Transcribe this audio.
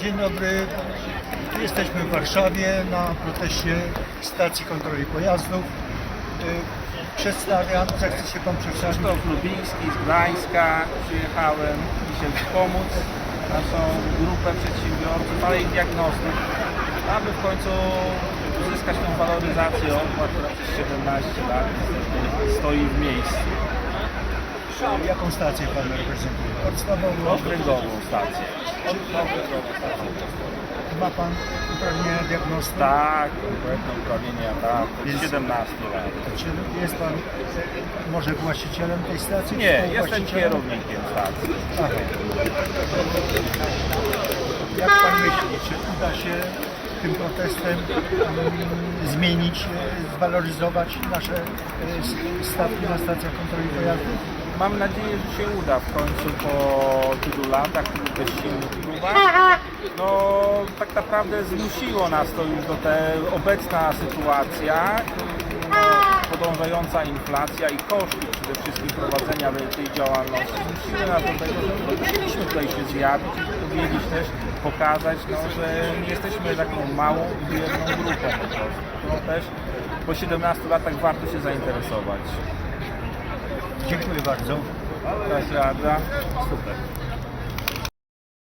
Dzień dobry. Jesteśmy w Warszawie na proteście stacji kontroli pojazdów. Y, Przedstawiam, zechce się Pan przedstawić. Krzysztof Lubiński z Gdańska. Przyjechałem dzisiaj wspomóc naszą grupę przedsiębiorców, ale i diagnostów, aby w końcu uzyskać tą waloryzację opłat, która przez 17 lat stoi w miejscu. Jaką stację Pan reprezentuje? Podstawową. Okręgową stację. Okręgową stację. Ma Pan uprawnienia diagnosty? Tak, kompletne uprawnienia, tak, od Jest- 17 lat. Czy jest Pan może właścicielem tej stacji? Nie, jestem Współwłaścicielem? kierownikiem stacji. Aha. Jak Pan myśli, czy uda się tym protestem mm, zmienić, e, zwaloryzować nasze e, s- stawki na stacjach kontroli pojazdów? Mam nadzieję, że się uda w końcu po tylu latach, tylu bezsilnych próbach. No tak naprawdę zmusiło nas to już do tej obecna sytuacja, no, podążająca inflacja i koszty przede wszystkim prowadzenia tej działalności zmusiły nas do tego, że musieliśmy tutaj się zjawić powiedzieć też, pokazać, no, że nie jesteśmy taką małą i biedną grupą po prostu. No też po 17 latach warto się zainteresować. Dziękuję bardzo. Jakaś rada? Super.